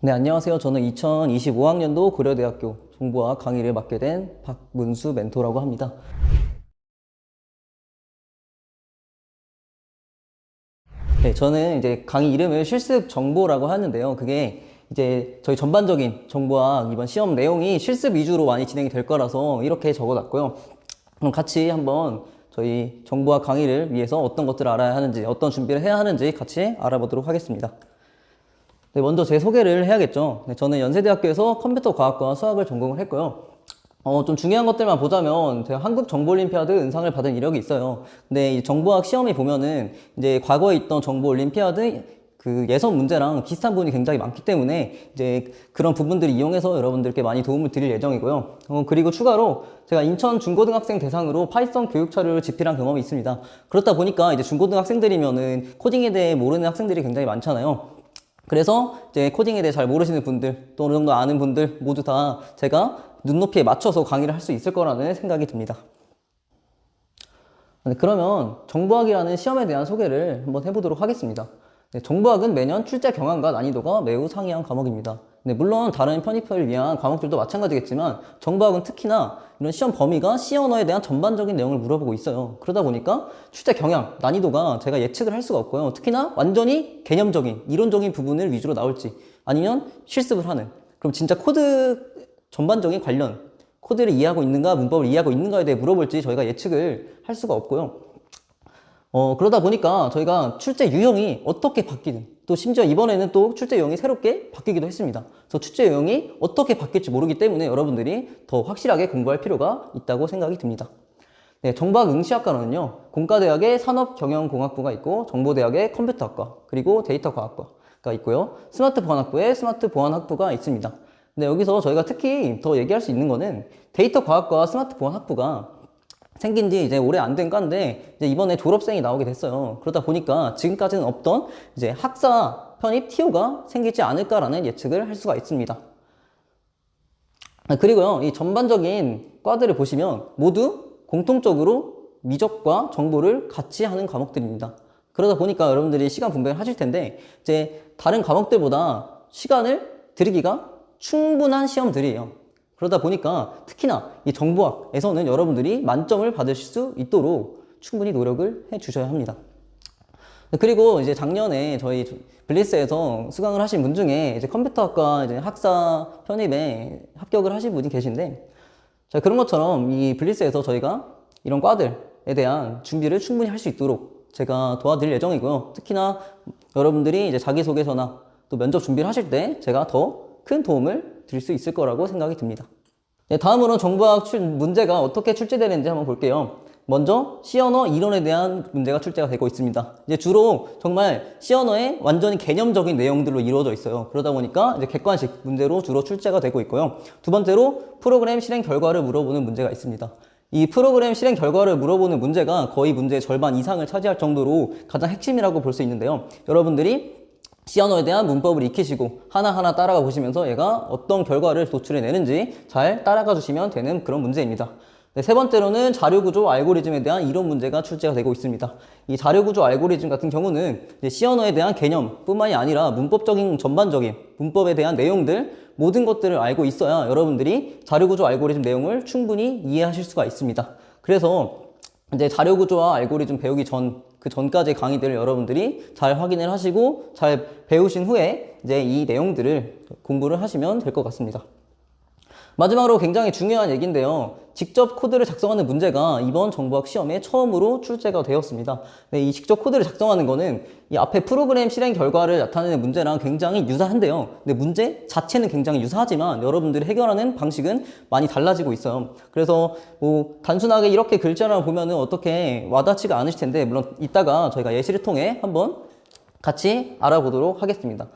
네, 안녕하세요. 저는 2025학년도 고려대학교 정보학 강의를 맡게 된 박문수 멘토라고 합니다. 네, 저는 이제 강의 이름을 실습 정보라고 하는데요. 그게 이제 저희 전반적인 정보학 이번 시험 내용이 실습 위주로 많이 진행이 될 거라서 이렇게 적어놨고요. 그럼 같이 한번 저희 정보학 강의를 위해서 어떤 것들을 알아야 하는지, 어떤 준비를 해야 하는지 같이 알아보도록 하겠습니다. 네, 먼저 제 소개를 해야겠죠. 네, 저는 연세대학교에서 컴퓨터 과학과 수학을 전공을 했고요. 어, 좀 중요한 것들만 보자면 제가 한국 정보올림피아드 은상을 받은 이력이 있어요. 근데 이 정보학 시험에 보면은 이제 과거에 있던 정보올림피아드 그 예선 문제랑 비슷한 부분이 굉장히 많기 때문에 이제 그런 부분들을 이용해서 여러분들께 많이 도움을 드릴 예정이고요. 어, 그리고 추가로 제가 인천 중고등학생 대상으로 파이썬 교육 자료를 집필한 경험이 있습니다. 그렇다 보니까 이제 중고등학생들이면은 코딩에 대해 모르는 학생들이 굉장히 많잖아요. 그래서 이제 코딩에 대해 잘 모르시는 분들 또 어느 정도 아는 분들 모두 다 제가 눈높이에 맞춰서 강의를 할 수 있을 거라는 생각이 듭니다. 네, 그러면 정보학이라는 시험에 대한 소개를 한번 해보도록 하겠습니다. 네, 정보학은 매년 출제 경향과 난이도가 매우 상이한 과목입니다. 네, 물론 다른 편입을 위한 과목들도 마찬가지겠지만 정보학은 특히나 이런 시험 범위가 C 언어에 대한 전반적인 내용을 물어보고 있어요. 그러다 보니까 출제 경향, 난이도가 제가 예측을 할 수가 없고요. 특히나 완전히 개념적인, 이론적인 부분을 위주로 나올지 아니면 실습을 하는 그럼 진짜 코드 전반적인 관련 코드를 이해하고 있는가 문법을 이해하고 있는가에 대해 물어볼지 저희가 예측을 할 수가 없고요. 어, 그러다 보니까 저희가 출제 유형이 어떻게 바뀌든 또 심지어 이번에는 또 출제 유형이 새롭게 바뀌기도 했습니다. 그래서 출제 유형이 어떻게 바뀔지 모르기 때문에 여러분들이 더 확실하게 공부할 필요가 있다고 생각이 듭니다. 네, 정보학 응시학과는요, 공과대학의 산업경영공학부가 있고, 정보대학의 컴퓨터학과, 그리고 데이터과학과가 있고요, 스마트 보안학부에 스마트 보안학부가 있습니다. 근데 여기서 저희가 특히 더 얘기할 수 있는 거는 데이터 과학과 스마트 보안 학부가 생긴 지 이제 오래 안된 과인데 이제 이번에 졸업생이 나오게 됐어요. 그러다 보니까 지금까지는 없던 이제 학사 편입 TO가 생기지 않을까라는 예측을 할 수가 있습니다. 아, 그리고요, 이 전반적인 과들을 보시면 모두 공통적으로 미적과 정보를 같이 하는 과목들입니다. 그러다 보니까 여러분들이 시간 분배를 하실 텐데 이제 다른 과목들보다 시간을 들이기가 충분한 시험들이에요. 그러다 보니까 특히나 이 정보학에서는 여러분들이 만점을 받으실 수 있도록 충분히 노력을 해 주셔야 합니다. 그리고 이제 작년에 저희 블리스에서 수강을 하신 분 중에 이제 컴퓨터학과 이제 학사 편입에 합격을 하신 분이 계신데 자, 그런 것처럼 이 블리스에서 저희가 이런 과들에 대한 준비를 충분히 할 수 있도록 제가 도와드릴 예정이고요. 특히나 여러분들이 이제 자기소개서나 또 면접 준비를 하실 때 제가 더 큰 도움을 드릴 수 있을 거라고 생각이 듭니다. 네, 다음으로 정보학 출, 문제가 어떻게 출제되는지 한번 볼게요. 먼저 C언어 이론에 대한 문제가 출제가 되고 있습니다. 이제 주로 정말 C언어의 완전히 개념적인 내용들로 이루어져 있어요. 그러다 보니까 이제 객관식 문제로 주로 출제가 되고 있고요. 두 번째로 프로그램 실행 결과를 물어보는 문제가 있습니다. 이 프로그램 실행 결과를 물어보는 문제가 거의 문제의 절반 이상을 차지할 정도로 가장 핵심이라고 볼 수 있는데요. 여러분들이 C 언어에 대한 문법을 익히시고 하나하나 따라가 보시면서 얘가 어떤 결과를 도출해 내는지 잘 따라가 주시면 되는 그런 문제입니다. 네, 세 번째로는 자료구조 알고리즘에 대한 이론 문제가 출제가 되고 있습니다. 이 자료구조 알고리즘 같은 경우는 C 언어에 대한 개념뿐만이 아니라 문법적인 전반적인 문법에 대한 내용들 모든 것들을 알고 있어야 여러분들이 자료구조 알고리즘 내용을 충분히 이해하실 수가 있습니다. 그래서 이제 자료구조와 알고리즘 배우기 전 그 전까지 강의들을 여러분들이 잘 확인을 하시고 잘 배우신 후에 이제 이 내용들을 공부를 하시면 될 것 같습니다. 마지막으로 굉장히 중요한 얘기인데요. 직접 코드를 작성하는 문제가 이번 정보학 시험에 처음으로 출제가 되었습니다. 네, 이 직접 코드를 작성하는 거는 이 앞에 프로그램 실행 결과를 나타내는 문제랑 굉장히 유사한데요. 근데 문제 자체는 굉장히 유사하지만 여러분들이 해결하는 방식은 많이 달라지고 있어요. 그래서 뭐 단순하게 이렇게 글자만 보면은 어떻게 와닿지가 않으실 텐데 물론 이따가 저희가 예시를 통해 한번 같이 알아보도록 하겠습니다.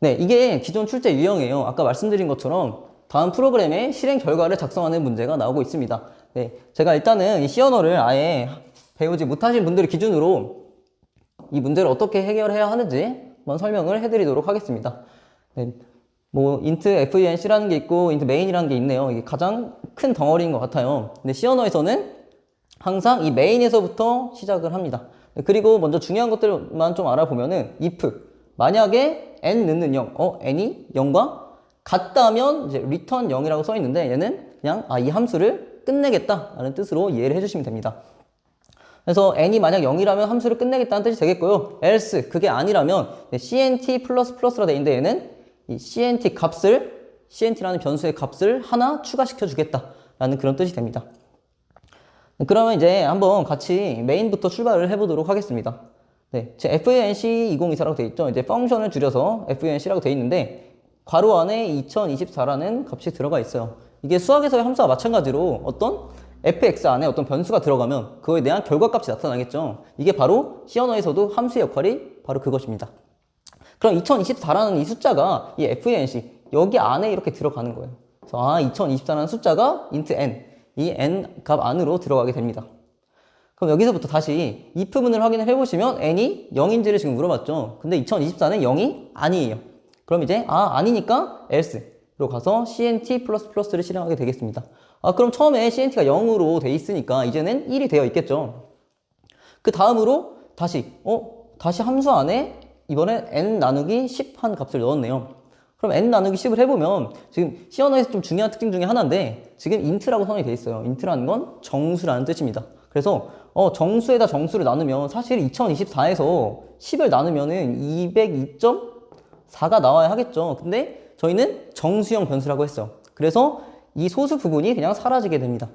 네, 이게 기존 출제 유형이에요. 아까 말씀드린 것처럼 다음 프로그램의 실행 결과를 작성하는 문제가 나오고 있습니다. 네, 제가 일단은 이 C 언어를 아예 배우지 못하신 분들을 기준으로 이 문제를 어떻게 해결해야 하는지 한번 설명을 해드리도록 하겠습니다. 네, 뭐 int fenc라는 게 있고 int main이라는 게 있네요. 이게 가장 큰 덩어리인 것 같아요. 근데 C 언어에서는 항상 이 main에서부터 시작을 합니다. 네, 그리고 먼저 중요한 것들만 좀 알아보면은 if 만약에 n 넣는 0, 어, n이 0과 같다면 이제 return 0이라고 써 있는데 얘는 그냥 아, 이 함수를 끝내겠다라는 뜻으로 이해를 해주시면 됩니다. 그래서 n이 만약 0이라면 함수를 끝내겠다는 뜻이 되겠고요. else 그게 아니라면 cnt 플러스 플러스라 돼 있는데 얘는 이 cnt 값을 cnt라는 변수의 값을 하나 추가시켜 주겠다라는 그런 뜻이 됩니다. 그러면 이제 한번 같이 메인부터 출발을 해보도록 하겠습니다. 네, 제 FANC 2024라고 돼 있죠. 이제 펑션을 줄여서 FANC라고 돼 있는데 괄호 안에 2024라는 값이 들어가 있어요. 이게 수학에서의 함수와 마찬가지로 어떤 fx 안에 어떤 변수가 들어가면 그거에 대한 결과값이 나타나겠죠. 이게 바로 C 언어에서도 함수의 역할이 바로 그것입니다. 그럼 2024라는 이 숫자가 이 FANC 여기 안에 이렇게 들어가는 거예요. 그래서 아 2024라는 숫자가 int n 이 n 값 안으로 들어가게 됩니다. 그럼 여기서부터 다시 if 문을 확인을 해보시면 n이 0인지를 지금 물어봤죠. 근데 2024는 0이 아니에요. 그럼 이제 아 아니니까 else로 가서 cnt 플러스 플러스를 실행하게 되겠습니다. 아 그럼 처음에 cnt가 0으로 돼 있으니까 이제는 1이 되어 있겠죠. 그 다음으로 다시 어 다시 함수 안에 이번에 n 나누기 10 한 값을 넣었네요. 그럼 n 나누기 10을 해보면 지금 C 언어에서 좀 중요한 특징 중에 하나인데 지금 int라고 선이 돼 있어요. int라는 건 정수라는 뜻입니다. 그래서 어, 정수에다 정수를 나누면 사실 2024에서 10을 나누면은 202.4가 나와야 하겠죠. 근데 저희는 정수형 변수라고 했어요. 그래서 이 소수 부분이 그냥 사라지게 됩니다.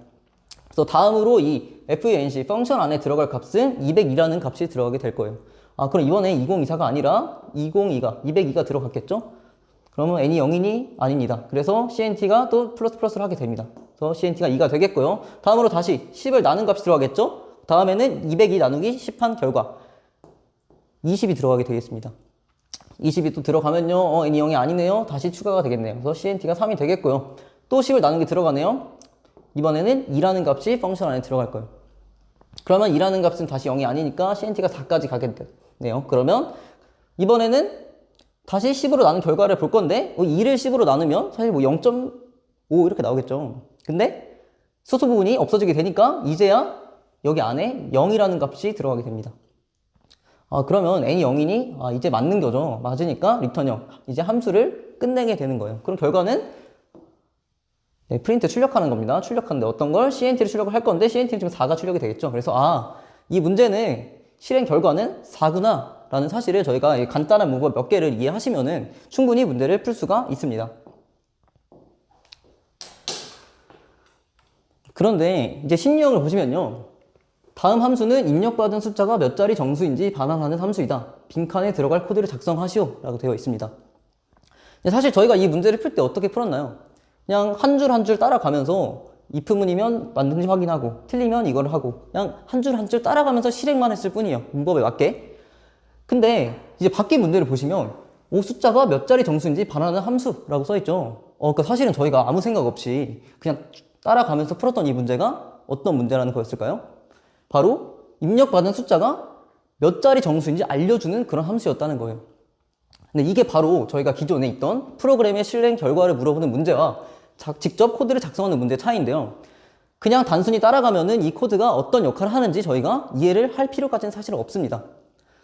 그래서 다음으로 이 FANC 펑션 안에 들어갈 값은 202라는 값이 들어가게 될 거예요. 아, 그럼 이번에 2024가 아니라 202가 202가 들어갔겠죠? 그러면 n이 0이니 아닙니다. 그래서 cnt가 또 플러스 플러스를 하게 됩니다. 그래서 cnt가 2가 되겠고요. 다음으로 다시 10을 나눈 값이 들어가겠죠? 다음에는 202 나누기 10한 결과 20이 들어가게 되겠습니다. 20이 또 들어가면요. 어, n이 0이 아니네요. 다시 추가가 되겠네요. 그래서 cnt가 3이 되겠고요. 또 10을 나눈 게 들어가네요. 이번에는 2라는 값이 펑션 안에 들어갈 거예요. 그러면 2라는 값은 다시 0이 아니니까 cnt가 4까지 가게 되네요. 그러면 이번에는 다시 10으로 나눈 결과를 볼 건데 2를 10으로 나누면 사실 뭐 0.5 이렇게 나오겠죠. 근데 소수 부분이 없어지게 되니까 이제야 여기 안에 0이라는 값이 들어가게 됩니다. 아, 그러면 n이 0이니 아, 이제 맞는 거죠. 맞으니까 리턴 0. 이제 함수를 끝내게 되는 거예요. 그럼 결과는 네, 프린트 출력하는 겁니다. 출력하는데 어떤 걸 CNT를 출력을 할 건데 CNT는 지금 4가 출력이 되겠죠. 그래서 아, 이 문제는 실행 결과는 4구나 라는 사실을 저희가 이 간단한 문법 몇 개를 이해하시면은 충분히 문제를 풀 수가 있습니다. 그런데 이제 심리형을 보시면요. 다음 함수는 입력받은 숫자가 몇 자리 정수인지 반환하는 함수이다. 빈칸에 들어갈 코드를 작성하시오. 라고 되어 있습니다. 사실 저희가 이 문제를 풀 때 어떻게 풀었나요? 그냥 한 줄 한줄 따라가면서 if문이면 맞는지 확인하고 틀리면 이걸 하고 그냥 한줄 한 줄 따라가면서 실행만 했을 뿐이에요. 문법에 맞게. 근데 이제 바뀐 문제를 보시면 오 숫자가 몇 자리 정수인지 반환하는 함수라고 써 있죠. 어, 그 사실은 저희가 아무 생각 없이 그냥 따라가면서 풀었던 이 문제가 어떤 문제라는 거였을까요? 바로 입력받은 숫자가 몇 자리 정수인지 알려주는 그런 함수였다는 거예요. 근데 이게 바로 저희가 기존에 있던 프로그램의 실행 결과를 물어보는 문제와 자, 직접 코드를 작성하는 문제 차이인데요. 그냥 단순히 따라가면은 이 코드가 어떤 역할을 하는지 저희가 이해를 할 필요까지는 사실 없습니다.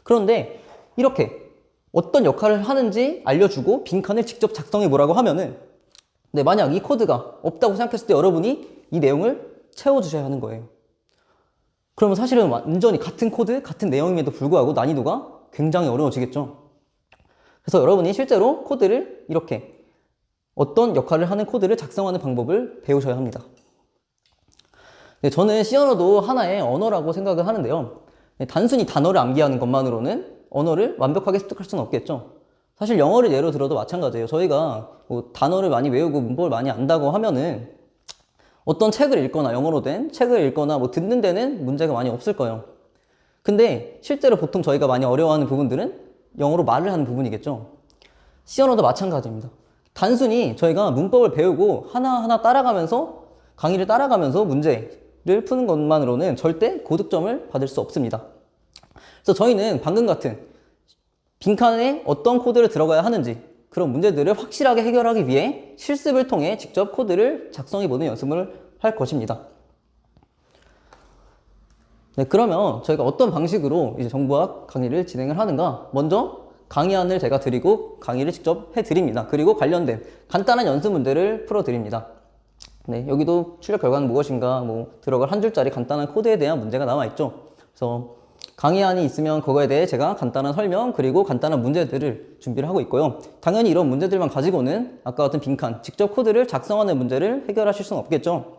그런데 이렇게 어떤 역할을 하는지 알려주고 빈칸을 직접 작성해 보라고 하면은 네, 만약 이 코드가 없다고 생각했을 때 여러분이 이 내용을 채워주셔야 하는 거예요. 그러면 사실은 완전히 같은 코드, 같은 내용임에도 불구하고 난이도가 굉장히 어려워지겠죠. 그래서 여러분이 실제로 코드를 이렇게 어떤 역할을 하는 코드를 작성하는 방법을 배우셔야 합니다. 네, 저는 C 언어도 하나의 언어라고 생각을 하는데요. 네, 단순히 단어를 암기하는 것만으로는 언어를 완벽하게 습득할 수는 없겠죠. 사실 영어를 예로 들어도 마찬가지예요. 저희가 뭐 단어를 많이 외우고 문법을 많이 안다고 하면은 어떤 책을 읽거나 영어로 된 책을 읽거나 뭐 듣는 데는 문제가 많이 없을 거예요. 근데 실제로 보통 저희가 많이 어려워하는 부분들은 영어로 말을 하는 부분이겠죠. C 언어도 마찬가지입니다. 단순히 저희가 문법을 배우고 하나하나 따라가면서 강의를 따라가면서 문제를 푸는 것만으로는 절대 고득점을 받을 수 없습니다. 그래서 저희는 방금 같은 빈칸에 어떤 코드를 들어가야 하는지 그런 문제들을 확실하게 해결하기 위해 실습을 통해 직접 코드를 작성해보는 연습을 할 것입니다. 네, 그러면 저희가 어떤 방식으로 이제 정보학 강의를 진행을 하는가? 먼저 강의안을 제가 드리고 강의를 직접 해드립니다. 그리고 관련된 간단한 연습 문제를 풀어드립니다. 네, 여기도 출력 결과는 무엇인가, 뭐, 들어갈 한 줄짜리 간단한 코드에 대한 문제가 남아 있죠. 그래서 강의안이 있으면 그거에 대해 제가 간단한 설명, 그리고 간단한 문제들을 준비를 하고 있고요. 당연히 이런 문제들만 가지고는 아까 같은 빈칸, 직접 코드를 작성하는 문제를 해결하실 수는 없겠죠.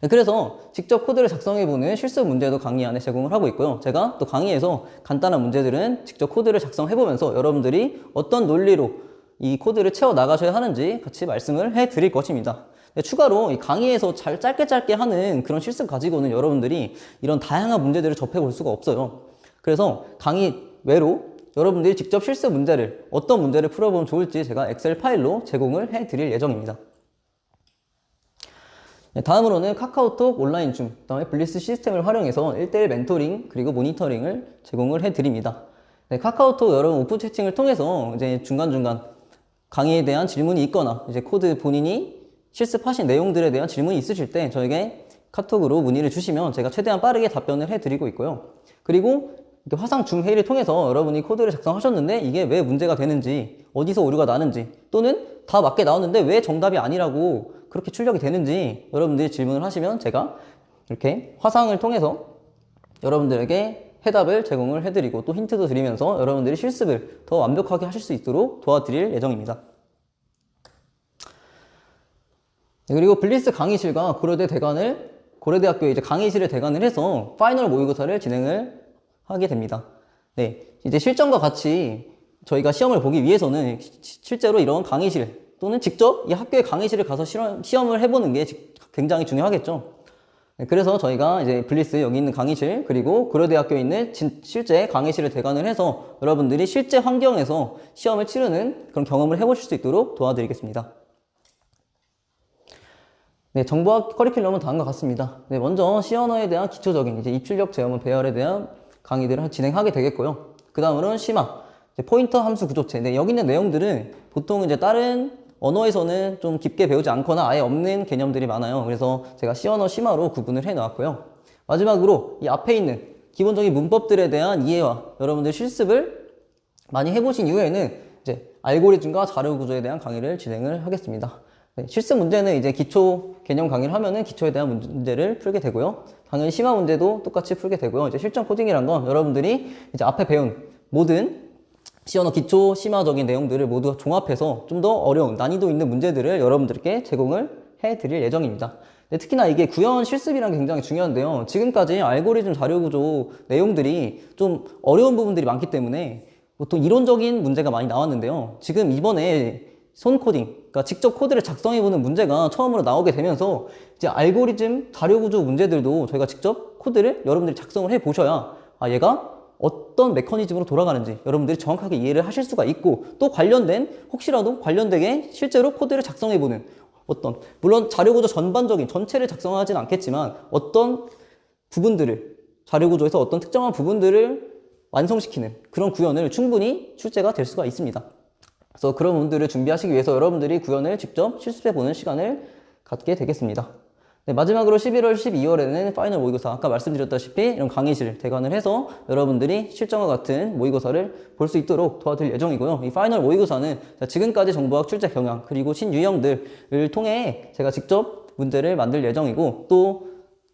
네, 그래서 직접 코드를 작성해보는 실습 문제도 강의 안에 제공을 하고 있고요. 제가 또 강의에서 간단한 문제들은 직접 코드를 작성해보면서 여러분들이 어떤 논리로 이 코드를 채워 나가셔야 하는지 같이 말씀을 해 드릴 것입니다. 네, 추가로 이 강의에서 잘 짧게 짧게 하는 그런 실습 가지고는 여러분들이 이런 다양한 문제들을 접해 볼 수가 없어요. 그래서 강의 외로 여러분들이 직접 실습 문제를 어떤 문제를 풀어보면 좋을지 제가 엑셀 파일로 제공을 해 드릴 예정입니다. 네, 다음으로는 카카오톡 온라인 줌, 그다음에 블리스 시스템을 활용해서 1대1 멘토링 그리고 모니터링을 제공을 해 드립니다. 네, 카카오톡 여러분 오픈 채팅을 통해서 이제 중간중간 강의에 대한 질문이 있거나 이제 코드 본인이 실습하신 내용들에 대한 질문이 있으실 때 저에게 카톡으로 문의를 주시면 제가 최대한 빠르게 답변을 해드리고 있고요. 그리고 화상 줌 회의를 통해서 여러분이 코드를 작성하셨는데 이게 왜 문제가 되는지, 어디서 오류가 나는지, 또는 다 맞게 나왔는데 왜 정답이 아니라고 그렇게 출력이 되는지 여러분들이 질문을 하시면 제가 이렇게 화상을 통해서 여러분들에게 해답을 제공을 해드리고 또 힌트도 드리면서 여러분들이 실습을 더 완벽하게 하실 수 있도록 도와드릴 예정입니다. 네, 그리고 블리스 강의실과 고려대 대관을 고려대학교에 이제 강의실을 대관을 해서 파이널 모의고사를 진행을 하게 됩니다. 네, 이제 실전과 같이 저희가 시험을 보기 위해서는 시- 실제로 이런 강의실 또는 직접 이 학교의 강의실을 가서 실험, 시험을 해보는 게 지- 굉장히 중요하겠죠. 네, 그래서 저희가 이제 블리스 여기 있는 강의실 그리고 고려대학교에 있는 진- 실제 강의실을 대관을 해서 여러분들이 실제 환경에서 시험을 치르는 그런 경험을 해보실 수 있도록 도와드리겠습니다. 네, 정보학 커리큘럼은 다음과 같습니다. 네, 먼저 C 언어에 대한 기초적인 이제 입출력 제어문 배열에 대한 강의들을 진행하게 되겠고요. 그 다음으로는 심화, 포인터 함수 구조체. 네, 여기 있는 내용들은 보통 이제 다른 언어에서는 좀 깊게 배우지 않거나 아예 없는 개념들이 많아요. 그래서 제가 C 언어 심화로 구분을 해 놓았고요. 마지막으로 이 앞에 있는 기본적인 문법들에 대한 이해와 여러분들 실습을 많이 해보신 이후에는 이제 알고리즘과 자료 구조에 대한 강의를 진행을 하겠습니다. 네, 실습 문제는 이제 기초 개념 강의를 하면은 기초에 대한 문제를 풀게 되고요. 당연히 심화 문제도 똑같이 풀게 되고요. 이제 실전 코딩이란 건 여러분들이 이제 앞에 배운 모든 시언어 기초 심화적인 내용들을 모두 종합해서 좀 더 어려운 난이도 있는 문제들을 여러분들께 제공을 해 드릴 예정입니다. 네, 특히나 이게 구현 실습이라는 게 굉장히 중요한데요. 지금까지 알고리즘 자료 구조 내용들이 좀 어려운 부분들이 많기 때문에 보통 이론적인 문제가 많이 나왔는데요. 지금 이번에 손 코딩, 그러니까 직접 코드를 작성해보는 문제가 처음으로 나오게 되면서 이제 알고리즘 자료 구조 문제들도 저희가 직접 코드를 여러분들이 작성을 해 보셔야 아 얘가 어떤 메커니즘으로 돌아가는지 여러분들이 정확하게 이해를 하실 수가 있고 또 관련된 혹시라도 관련되게 실제로 코드를 작성해 보는 어떤 물론 자료 구조 전반적인 전체를 작성하진 않겠지만 어떤 부분들을 자료 구조에서 어떤 특정한 부분들을 완성시키는 그런 구현을 충분히 출제가 될 수가 있습니다. 그래서 그런 부분들을 준비하시기 위해서 여러분들이 구현을 직접 실습해 보는 시간을 갖게 되겠습니다. 네, 마지막으로 11월, 12월에는 파이널 모의고사 아까 말씀드렸다시피 이런 강의실 대관을 해서 여러분들이 실전과 같은 모의고사를 볼 수 있도록 도와드릴 예정이고요. 이 파이널 모의고사는 지금까지 정보학 출제 경향 그리고 신유형들을 통해 제가 직접 문제를 만들 예정이고 또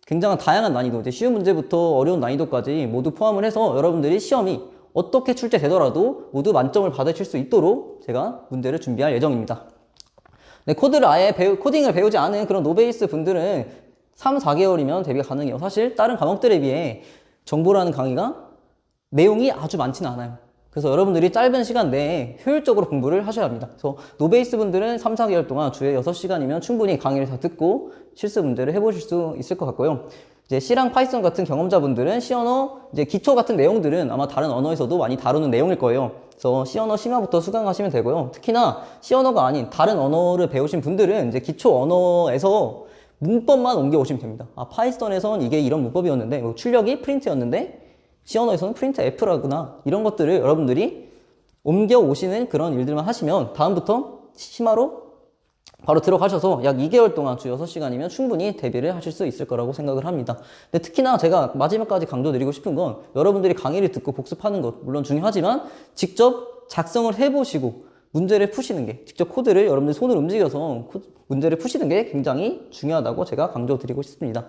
굉장한 다양한 난이도, 이제 쉬운 문제부터 어려운 난이도까지 모두 포함을 해서 여러분들이 시험이 어떻게 출제되더라도 모두 만점을 받으실 수 있도록 제가 문제를 준비할 예정입니다. 네, 코드를 아예 배우, 코딩을 배우지 않은 그런 노베이스 분들은 3, 4개월이면 대비가 가능해요. 사실 다른 과목들에 비해 정보라는 강의가 내용이 아주 많지는 않아요. 그래서 여러분들이 짧은 시간 내에 효율적으로 공부를 하셔야 합니다. 그래서 노베이스 분들은 3, 4개월 동안 주에 6시간이면 충분히 강의를 다 듣고 실습 문제를 해보실 수 있을 것 같고요. 이제 C랑 파이썬 같은 경험자분들은 C 언어 이제 기초 같은 내용들은 아마 다른 언어에서도 많이 다루는 내용일 거예요. 그래서 C 언어 심화부터 수강하시면 되고요. 특히나 C 언어가 아닌 다른 언어를 배우신 분들은 이제 기초 언어에서 문법만 옮겨 오시면 됩니다. 아, 파이썬에선 이게 이런 문법이었는데 뭐 출력이 프린트였는데 C 언어에서는 프린트 F라구나 이런 것들을 여러분들이 옮겨 오시는 그런 일들만 하시면 다음부터 심화로 바로 들어가셔서 약 2개월 동안 주 6시간이면 충분히 대비를 하실 수 있을 거라고 생각을 합니다. 근데 특히나 제가 마지막까지 강조드리고 싶은 건 여러분들이 강의를 듣고 복습하는 것 물론 중요하지만 직접 작성을 해보시고 문제를 푸시는 게 직접 코드를 여러분들 손을 움직여서 코- 문제를 푸시는 게 굉장히 중요하다고 제가 강조드리고 싶습니다.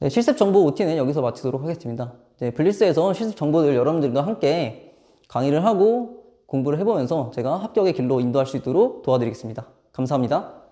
네, 실습 정보 OT는 여기서 마치도록 하겠습니다. 네, 블리스에서 실습 정보들 여러분들과 함께 강의를 하고 공부를 해보면서 제가 합격의 길로 인도할 수 있도록 도와드리겠습니다. 감사합니다.